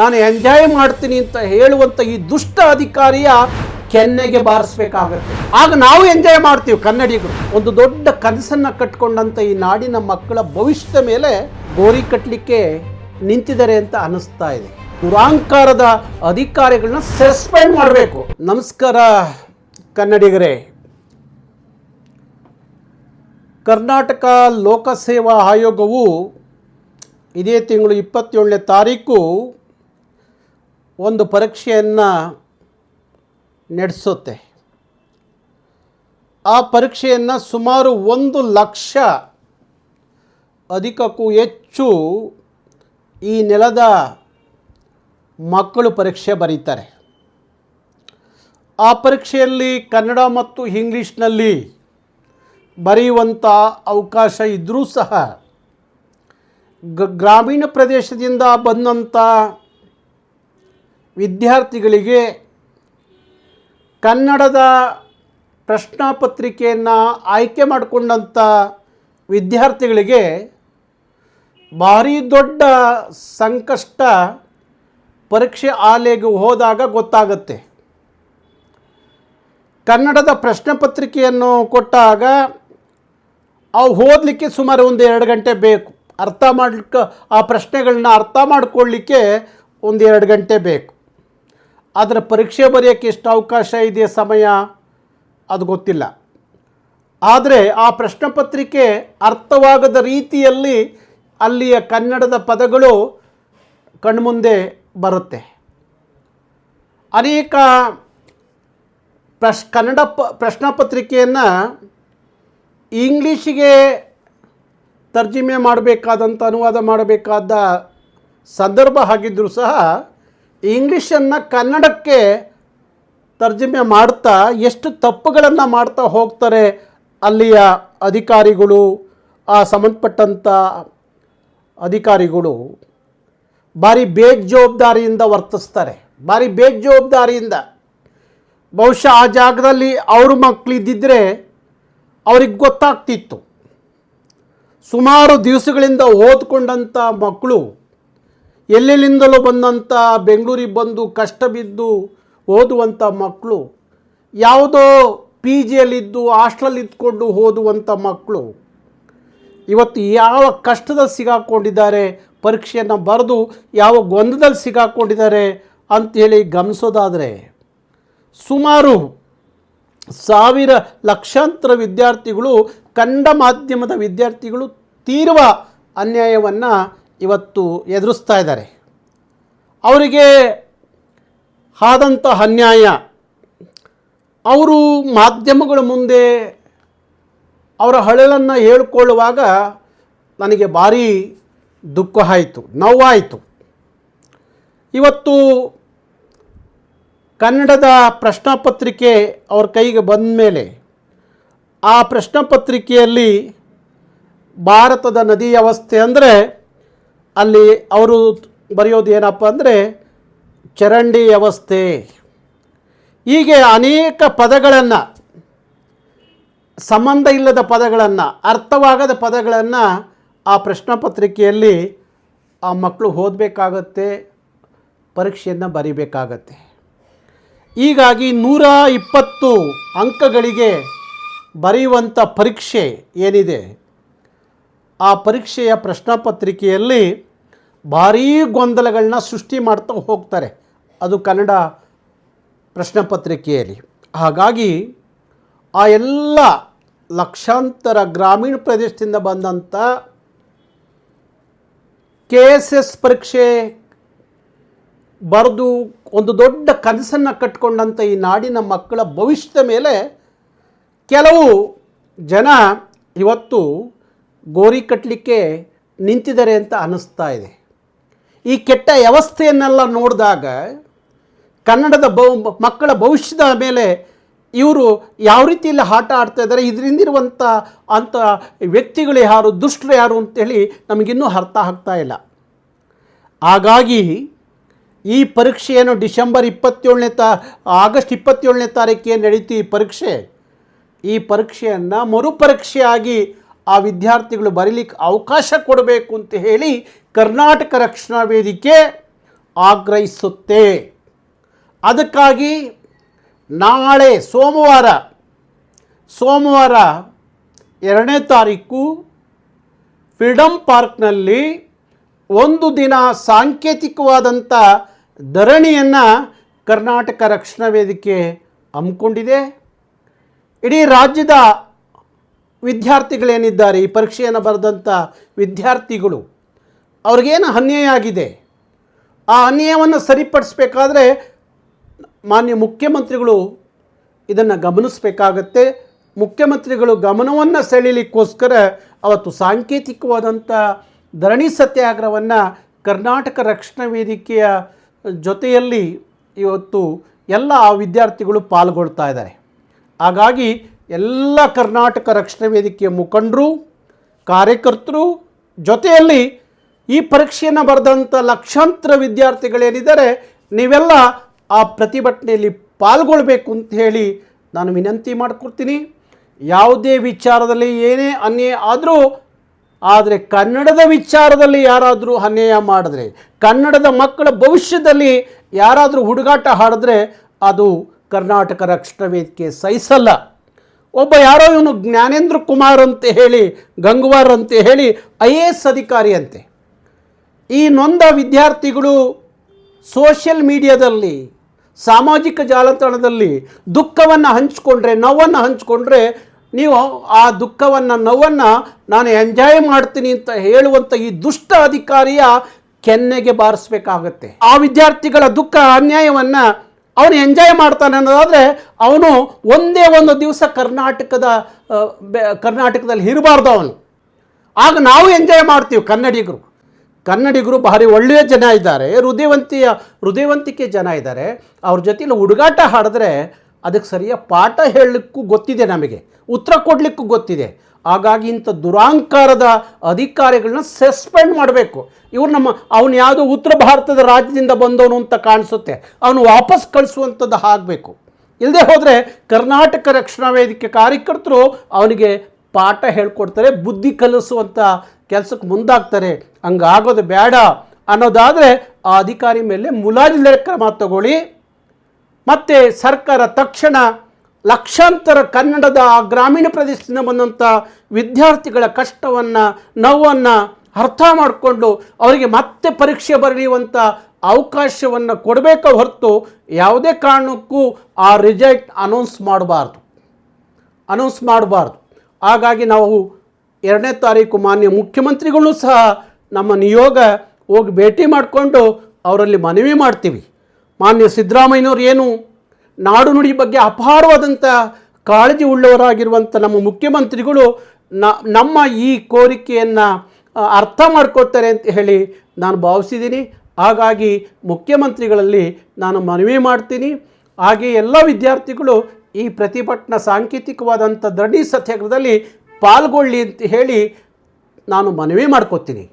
ನಾನು ಎಂಜಾಯ್ ಮಾಡ್ತೀನಿ ಅಂತ ಹೇಳುವಂಥ ಈ ದುಷ್ಟ ಅಧಿಕಾರಿಯ ಕೆನ್ನೆಗೆ ಬಾರಿಸ್ಬೇಕಾಗತ್ತೆ. ಆಗ ನಾವು ಎಂಜಾಯ್ ಮಾಡ್ತೀವಿ ಕನ್ನಡಿಗರು. ಒಂದು ದೊಡ್ಡ ಕನಸನ್ನು ಕಟ್ಕೊಂಡಂತ ಈ ನಾಡಿನ ಮಕ್ಕಳ ಭವಿಷ್ಯದ ಮೇಲೆ ಗೋರಿ ಕಟ್ಟಲಿಕ್ಕೆ ನಿಂತಿದ್ದಾರೆ ಅಂತ ಅನಿಸ್ತಾ ಇದೆ. ದುರಾಂಕಾರದ ಅಧಿಕಾರಿಗಳನ್ನ ಸಸ್ಪೆಂಡ್ ಮಾಡಬೇಕು. ನಮಸ್ಕಾರ ಕನ್ನಡಿಗರೇ. ಕರ್ನಾಟಕ ಲೋಕಸೇವಾ ಆಯೋಗವು ಇದೇ ತಿಂಗಳು ಇಪ್ಪತ್ತೇಳನೇ ತಾರೀಕು ಒಂದು ಪರೀಕ್ಷೆಯನ್ನು ನಡೆಸುತ್ತೆ. ಆ ಪರೀಕ್ಷೆಯನ್ನು ಸುಮಾರು ಒಂದು ಲಕ್ಷ, ಅಧಿಕಕ್ಕೂ ಹೆಚ್ಚು ಈ ನೆಲದ ಮಕ್ಕಳು ಪರೀಕ್ಷೆ ಬರೀತಾರೆ. ಆ ಪರೀಕ್ಷೆಯಲ್ಲಿ ಕನ್ನಡ ಮತ್ತು ಇಂಗ್ಲೀಷ್ನಲ್ಲಿ ಬರೆಯುವಂಥ ಅವಕಾಶ ಇದ್ದರೂ ಸಹ, ಗ್ರಾಮೀಣ ಪ್ರದೇಶದಿಂದ ಬಂದಂಥ ವಿದ್ಯಾರ್ಥಿಗಳಿಗೆ ಕನ್ನಡದ ಪ್ರಶ್ನಾಪತ್ರಿಕೆಯನ್ನು ಆಯ್ಕೆ ಮಾಡಿಕೊಂಡಂಥ ವಿದ್ಯಾರ್ಥಿಗಳಿಗೆ ಭಾರಿ ದೊಡ್ಡ ಸಂಕಷ್ಟ ಪರೀಕ್ಷೆ ಆಲೆಗೆ ಹೋದಾಗ ಗೊತ್ತಾಗುತ್ತೆ. ಕನ್ನಡದ ಪ್ರಶ್ನೆ ಪತ್ರಿಕೆಯನ್ನು ಕೊಟ್ಟಾಗ ಅವು ಓದಲಿಕ್ಕೆ ಸುಮಾರು ಒಂದು ಎರಡು ಗಂಟೆ ಬೇಕು. ಅರ್ಥ ಮಾಡ್ಲಿಕ್ಕೆ ಆ ಪ್ರಶ್ನೆಗಳನ್ನ ಅರ್ಥ ಮಾಡಿಕೊಳ್ಳಿಕ್ಕೆ ಒಂದು ಎರಡು ಗಂಟೆ ಬೇಕು. ಆದರೆ ಪರೀಕ್ಷೆ ಬರೆಯೋಕ್ಕೆ ಎಷ್ಟು ಅವಕಾಶ ಇದೆ ಸಮಯ ಅದು ಗೊತ್ತಿಲ್ಲ. ಆದರೆ ಆ ಪ್ರಶ್ನೆ ಪತ್ರಿಕೆ ಅರ್ಥವಾಗದ ರೀತಿಯಲ್ಲಿ ಅಲ್ಲಿಯ ಕನ್ನಡದ ಪದಗಳು ಕಣ್ಮುಂದೆ ಬರುತ್ತೆ. ಅನೇಕ ಪ್ರಶ್, ಕನ್ನಡ ಪ ಪ್ರಶ್ನೆ ಪತ್ರಿಕೆಯನ್ನು ಇಂಗ್ಲೀಷಿಗೆ ತರ್ಜಿಮೆ ಮಾಡಬೇಕಾದಂಥ ಅನುವಾದ ಮಾಡಬೇಕಾದ ಸಂದರ್ಭ ಆಗಿದ್ದರೂ ಸಹ ಇಂಗ್ಲೀಷನ್ನು ಕನ್ನಡಕ್ಕೆ ತರ್ಜಮೆ ಮಾಡ್ತಾ ಎಷ್ಟು ತಪ್ಪುಗಳನ್ನು ಮಾಡ್ತಾ ಹೋಗ್ತಾರೆ ಅಲ್ಲಿಯ ಅಧಿಕಾರಿಗಳು, ಆ ಸಂಬಂಧಪಟ್ಟಂಥ ಅಧಿಕಾರಿಗಳು ಭಾರಿ ಬೇಜವಾಬ್ದಾರಿಯಿಂದ ವರ್ತಿಸ್ತಾರೆ. ಭಾರಿ ಬೇಜವಾಬ್ದಾರಿಯಿಂದ ಬಹುಶಃ ಆ ಜಾಗದಲ್ಲಿ ಅವ್ರ ಮಕ್ಕಳಿದ್ದಿದ್ದರೆ ಅವ್ರಿಗೆ ಗೊತ್ತಾಗ್ತಿತ್ತು. ಸುಮಾರು ದಿವಸಗಳಿಂದ ಓದ್ಕೊಂಡಂಥ ಮಕ್ಕಳು ಎಲ್ಲೆಲ್ಲಿಂದಲೂ ಬಂದಂಥ ಬೆಂಗಳೂರಿಗೆ ಬಂದು ಕಷ್ಟ ಬಿದ್ದು ಓದುವಂಥ ಮಕ್ಕಳು, ಯಾವುದೋ ಪಿ ಜಿಯಲ್ಲಿದ್ದು ಹಾಸ್ಟೆಲಲ್ಲಿ ಇದ್ಕೊಂಡು ಓದುವಂಥ ಮಕ್ಕಳು, ಇವತ್ತು ಯಾವ ಕಷ್ಟದಲ್ಲಿ ಸಿಗಾಕೊಂಡಿದ್ದಾರೆ, ಪರೀಕ್ಷೆಯನ್ನು ಬರೆದು ಯಾವ ಗೊಂದದಲ್ಲಿ ಸಿಗಾಕೊಂಡಿದ್ದಾರೆ ಹೇಳಿ ಗಮನಿಸೋದಾದರೆ, ಸುಮಾರು ಸಾವಿರ ಲಕ್ಷಾಂತರ ವಿದ್ಯಾರ್ಥಿಗಳು ಕನ್ನಡ ಮಾಧ್ಯಮದ ವಿದ್ಯಾರ್ಥಿಗಳು ತೀರ್ವ ಅನ್ಯಾಯವನ್ನು ಇವತ್ತು ಎದುರಿಸ್ತಾ ಇದ್ದಾರೆ. ಅವರಿಗೆ ಆದಂಥ ಅನ್ಯಾಯ. ಅವರು ಮಾಧ್ಯಮಗಳ ಮುಂದೆ ಅವರ ಹಳಲನ್ನು ಹೇಳ್ಕೊಳ್ಳುವಾಗ ನನಗೆ ಭಾರಿ ದುಃಖ ಆಯಿತು, ನೋವಾಯಿತು. ಇವತ್ತು ಕನ್ನಡದ ಪ್ರಶ್ನಾಪತ್ರಿಕೆ ಅವ್ರ ಕೈಗೆ ಬಂದ ಮೇಲೆ ಆ ಪ್ರಶ್ನಾಪತ್ರಿಕೆಯಲ್ಲಿ ಭಾರತದ ನದಿ ವ್ಯವಸ್ಥೆ ಅಂದರೆ ಅಲ್ಲಿ ಅವರು ಬರೆಯೋದು ಏನಪ್ಪ ಅಂದರೆ, ಚರಂಡಿ ವ್ಯವಸ್ಥೆ. ಹೀಗೆ ಅನೇಕ ಪದಗಳನ್ನು, ಸಂಬಂಧ ಇಲ್ಲದ ಪದಗಳನ್ನು, ಅರ್ಥವಾಗದ ಪದಗಳನ್ನು ಆ ಪ್ರಶ್ನೆಪತ್ರಿಕೆಯಲ್ಲಿ ಆ ಮಕ್ಕಳು ಓದಬೇಕಾಗತ್ತೆ, ಪರೀಕ್ಷೆಯನ್ನು ಬರಿಬೇಕಾಗತ್ತೆ. ಹೀಗಾಗಿ ನೂರ ಇಪ್ಪತ್ತು ಅಂಕಗಳಿಗೆ ಬರೆಯುವಂಥ ಪರೀಕ್ಷೆ ಏನಿದೆ? ಆ ಪರೀಕ್ಷೆಯ ಪ್ರಶ್ನಾಪತ್ರಿಕೆಯಲ್ಲಿ ಭಾರೀ ಗೊಂದಲಗಳನ್ನ ಸೃಷ್ಟಿ ಮಾಡ್ತಾ ಹೋಗ್ತಾರೆ. ಅದು ಕನ್ನಡ ಪ್ರಶ್ನಪತ್ರಿಕೆಯಲ್ಲಿ. ಹಾಗಾಗಿ ಆ ಎಲ್ಲ ಲಕ್ಷಾಂತರ ಗ್ರಾಮೀಣ ಪ್ರದೇಶದಿಂದ ಬಂದಂಥ ಕೆ ಎಸ್ ಎಸ್ ಪರೀಕ್ಷೆ ಬರೆದು ಒಂದು ದೊಡ್ಡ ಕನಸನ್ನು ಕಟ್ಕೊಂಡಂಥ ಈ ನಾಡಿನ ಮಕ್ಕಳ ಭವಿಷ್ಯದ ಮೇಲೆ ಕೆಲವು ಜನ ಇವತ್ತು ಗೋರಿ ಕಟ್ಟಲಿಕ್ಕೆ ನಿಂತಿದ್ದಾರೆ ಅಂತ ಅನ್ನಿಸ್ತಾ ಇದೆ. ಈ ಕೆಟ್ಟ ವ್ಯವಸ್ಥೆಯನ್ನೆಲ್ಲ ನೋಡಿದಾಗ ಕನ್ನಡದ ಬೌ ಮಕ್ಕಳ ಭವಿಷ್ಯದ ಮೇಲೆ ಇವರು ಯಾವ ರೀತಿಯಲ್ಲಿ ಆಟ ಆಡ್ತಾ ಇದ್ದಾರೆ ಇದರಿಂದಿರುವಂಥ ಅಂಥ ವ್ಯಕ್ತಿಗಳು ಯಾರು, ದುಷ್ಟರು ಯಾರು ಅಂತೇಳಿ ನಮಗಿನ್ನೂ ಅರ್ಥ ಆಗ್ತಾ ಇಲ್ಲ. ಹಾಗಾಗಿ ಈ ಪರೀಕ್ಷೆಯನ್ನು ಡಿಸೆಂಬರ್ ಇಪ್ಪತ್ತೇಳನೇ ತಾ, ಆಗಸ್ಟ್ ಇಪ್ಪತ್ತೇಳನೇ ತಾರೀಕಿಗೆ ನಡೀತು ಈ ಪರೀಕ್ಷೆ. ಈ ಪರೀಕ್ಷೆಯನ್ನು ಮರುಪರೀಕ್ಷೆಯಾಗಿ ಆ ವಿದ್ಯಾರ್ಥಿಗಳು ಬರೀಲಿಕ್ಕೆ ಅವಕಾಶ ಕೊಡಬೇಕು ಅಂತ ಹೇಳಿ ಕರ್ನಾಟಕ ರಕ್ಷಣಾ ವೇದಿಕೆ ಆಗ್ರಹಿಸುತ್ತೆ. ಅದಕ್ಕಾಗಿ ನಾಳೆ ಸೋಮವಾರ ಸೋಮವಾರ ಎರಡನೇ ತಾರೀಕು ಫ್ರೀಡಮ್ ಪಾರ್ಕ್ನಲ್ಲಿ ಒಂದು ದಿನ ಸಾಂಕೇತಿಕವಾದಂಥ ಧರಣಿಯನ್ನು ಕರ್ನಾಟಕ ರಕ್ಷಣಾ ವೇದಿಕೆ ಹಮ್ಮಿಕೊಂಡಿದೆ. ಇಡೀ ರಾಜ್ಯದ ವಿದ್ಯಾರ್ಥಿಗಳೇನಿದ್ದಾರೆ, ಈ ಪರೀಕ್ಷೆಯನ್ನು ಬರೆದಂಥ ವಿದ್ಯಾರ್ಥಿಗಳು, ಅವ್ರಿಗೇನು ಅನ್ಯಾಯ ಆಗಿದೆ? ಆ ಅನ್ಯಾಯವನ್ನು ಸರಿಪಡಿಸ್ಬೇಕಾದ್ರೆ ಮಾನ್ಯ ಮುಖ್ಯಮಂತ್ರಿಗಳು ಇದನ್ನು ಗಮನಿಸಬೇಕಾಗತ್ತೆ. ಮುಖ್ಯಮಂತ್ರಿಗಳು ಗಮನವನ್ನು ಸೆಳೀಲಿಕ್ಕೋಸ್ಕರ ಅವತ್ತು ಸಾಂಕೇತಿಕವಾದಂಥ ಧರಣಿ ಸತ್ಯಾಗ್ರಹವನ್ನು ಕರ್ನಾಟಕ ರಕ್ಷಣಾ ವೇದಿಕೆಯ ಜೊತೆಯಲ್ಲಿ ಇವತ್ತು ಎಲ್ಲ ವಿದ್ಯಾರ್ಥಿಗಳು ಪಾಲ್ಗೊಳ್ತಾ ಇದ್ದಾರೆ. ಹಾಗಾಗಿ ಎಲ್ಲ ಕರ್ನಾಟಕ ರಕ್ಷಣಾ ವೇದಿಕೆಯ ಮುಖಂಡರು, ಕಾರ್ಯಕರ್ತರು, ಜೊತೆಯಲ್ಲಿ ಈ ಪರೀಕ್ಷೆಯನ್ನು ಬರೆದಂಥ ಲಕ್ಷಾಂತರ ವಿದ್ಯಾರ್ಥಿಗಳೇನಿದ್ದಾರೆ, ನೀವೆಲ್ಲ ಆ ಪ್ರತಿಭಟನೆಯಲ್ಲಿ ಪಾಲ್ಗೊಳ್ಬೇಕು ಅಂತ ಹೇಳಿ ನಾನು ವಿನಂತಿ ಮಾಡಿಕೊಡ್ತೀನಿ. ಯಾವುದೇ ವಿಚಾರದಲ್ಲಿ ಏನೇ ಅನ್ಯಾಯ ಆದರೂ, ಆದರೆ ಕನ್ನಡದ ವಿಚಾರದಲ್ಲಿ ಯಾರಾದರೂ ಅನ್ಯಾಯ ಮಾಡಿದ್ರೆ, ಕನ್ನಡದ ಮಕ್ಕಳ ಭವಿಷ್ಯದಲ್ಲಿ ಯಾರಾದರೂ ಹುಡುಗಾಟ ಹಾಡಿದ್ರೆ ಅದು ಕರ್ನಾಟಕ ರಕ್ಷಣಾ ವೇದಿಕೆ ಸಹಿಸಲ್ಲ. ಒಬ್ಬ ಯಾರೋ ಇವನು ಜ್ಞಾನೇಂದ್ರ ಕುಮಾರ್ ಅಂತ ಹೇಳಿ, ಗಂಗ್ವಾರ್ ಅಂತ ಹೇಳಿ, ಐ ಎ ಎಸ್ ಅಧಿಕಾರಿ ಅಂತೆ ಈ ನೊಂದ ವಿದ್ಯಾರ್ಥಿಗಳು ಸೋಷಿಯಲ್ ಮೀಡಿಯಾದಲ್ಲಿ ಸಾಮಾಜಿಕ ಜಾಲತಾಣದಲ್ಲಿ ದುಃಖವನ್ನು ಹಂಚಿಕೊಂಡ್ರೆ, ನೋವನ್ನು ಹಂಚಿಕೊಂಡ್ರೆ, ನೀವು ಆ ದುಃಖವನ್ನು, ನೋವನ್ನು ನಾನು ಎಂಜಾಯ್ ಮಾಡ್ತೀನಿ ಅಂತ ಹೇಳುವಂಥ ಈ ದುಷ್ಟ ಅಧಿಕಾರಿಯ ಕೆನ್ನೆಗೆ ಬಾರಿಸ್ಬೇಕಾಗತ್ತೆ. ಆ ವಿದ್ಯಾರ್ಥಿಗಳ ದುಃಖ, ಅನ್ಯಾಯವನ್ನು ಅವನು ಎಂಜಾಯ್ ಮಾಡ್ತಾನೆ ಅನ್ನೋದಾದರೆ ಅವನು ಒಂದೇ ಒಂದು ದಿವಸ ಕರ್ನಾಟಕದ ಕರ್ನಾಟಕದಲ್ಲಿ ಇರಬಾರ್ದು ಅವನು. ಆಗ ನಾವು ಎಂಜಾಯ್ ಮಾಡ್ತೀವಿ ಕನ್ನಡಿಗರು. ಕನ್ನಡಿಗರು ಭಾರಿ ಒಳ್ಳೆಯ ಜನ ಇದ್ದಾರೆ. ಹೃದಯವಂತಿಯ, ಹೃದಯವಂತಿಕೆ ಜನ ಇದ್ದಾರೆ. ಅವ್ರ ಜೊತೆಲಿ ಹುಡುಗಾಟ ಹಾಡಿದ್ರೆ ಅದಕ್ಕೆ ಸರಿಯಾದ ಪಾಠ ಹೇಳಲಿಕ್ಕೂ ಗೊತ್ತಿದೆ ನಮಗೆ. ಉತ್ತರ ಕೊಡಲಿಕ್ಕೂ ಗೊತ್ತಿದೆ. ಹಾಗಾಗಿ ಇಂಥ ದುರಾಂಕಾರದ ಅಧಿಕಾರಿಗಳನ್ನ ಸಸ್ಪೆಂಡ್ ಮಾಡಬೇಕು. ಇವ್ರು ನಮ್ಮ ಅವನು ಯಾವುದೋ ಉತ್ತರ ಭಾರತದ ರಾಜ್ಯದಿಂದ ಬಂದವನು ಅಂತ ಕಾಣಿಸುತ್ತೆ. ಅವನು ವಾಪಸ್ ಕಳಿಸುವಂಥದ್ದು ಆಗಬೇಕು. ಇಲ್ಲದೆ ಹೋದರೆ ಕರ್ನಾಟಕ ರಕ್ಷಣಾ ವೇದಿಕೆ ಕಾರ್ಯಕರ್ತರು ಅವನಿಗೆ ಪಾಠ ಹೇಳ್ಕೊಡ್ತಾರೆ, ಬುದ್ಧಿ ಕಲಿಸುವಂಥ ಕೆಲಸಕ್ಕೆ ಮುಂದಾಗ್ತಾರೆ. ಹಂಗಾಗೋದು ಬೇಡ ಅನ್ನೋದಾದರೆ ಆ ಅಧಿಕಾರಿ ಮೇಲೆ ಮುಲಾಜಿಲ್ಲ ಕ್ರಮ ತಗೊಳ್ಳಿ. ಮತ್ತು ಸರ್ಕಾರ ತಕ್ಷಣ ಲಕ್ಷಾಂತರ ಕನ್ನಡದ ಆ ಗ್ರಾಮೀಣ ಪ್ರದೇಶದಿಂದ ಬಂದಂಥ ವಿದ್ಯಾರ್ಥಿಗಳ ಕಷ್ಟವನ್ನು, ನೋವನ್ನು ಅರ್ಥ ಮಾಡಿಕೊಂಡು ಅವರಿಗೆ ಮತ್ತೆ ಪರೀಕ್ಷೆ ಬರೆಯುವಂಥ ಅವಕಾಶವನ್ನು ಕೊಡಬೇಕ ಹೊರತು ಯಾವುದೇ ಕಾರಣಕ್ಕೂ ಆ ರಿಸಲ್ಟ್ ಅನೌನ್ಸ್ ಮಾಡಬಾರ್ದು. ಅನೌನ್ಸ್ ಮಾಡಬಾರ್ದು. ಹಾಗಾಗಿ ನಾವು ಎರಡನೇ ತಾರೀಕು ಮಾನ್ಯ ಮುಖ್ಯಮಂತ್ರಿಗಳು ಸಹ ನಮ್ಮ ನಿಯೋಗ ಹೋಗಿ ಭೇಟಿ ಮಾಡಿಕೊಂಡು ಅವರಲ್ಲಿ ಮನವಿ ಮಾಡ್ತೀವಿ. ಮಾನ್ಯ ಸಿದ್ದರಾಮಯ್ಯನವ್ರು ಏನು ನಾಡು ನುಡಿ ಬಗ್ಗೆ ಅಪಾರವಾದಂಥ ಕಾಳಜಿ ಉಳ್ಳವರಾಗಿರುವಂಥ ನಮ್ಮ ಮುಖ್ಯಮಂತ್ರಿಗಳು ನಮ್ಮ ಈ ಕೋರಿಕೆಯನ್ನು ಅರ್ಥ ಮಾಡ್ಕೊಳ್ತಾರೆ ಅಂತ ಹೇಳಿ ನಾನು ಭಾವಿಸಿದ್ದೀನಿ. ಹಾಗಾಗಿ ಮುಖ್ಯಮಂತ್ರಿಗಳಲ್ಲಿ ನಾನು ಮನವಿ ಮಾಡ್ತೀನಿ. ಹಾಗೆ ಎಲ್ಲ ವಿದ್ಯಾರ್ಥಿಗಳು ಈ ಪ್ರತಿಭಟನಾ ಸಾಂಕೇತಿಕವಾದಂಥ ದೃಢೀ ಸತ್ಯಾಗ್ರಹದಲ್ಲಿ ಪಾಲ್ಗೊಳ್ಳಿ ಅಂತ ಹೇಳಿ ನಾನು ಮನವಿ ಮಾಡ್ಕೊತೀನಿ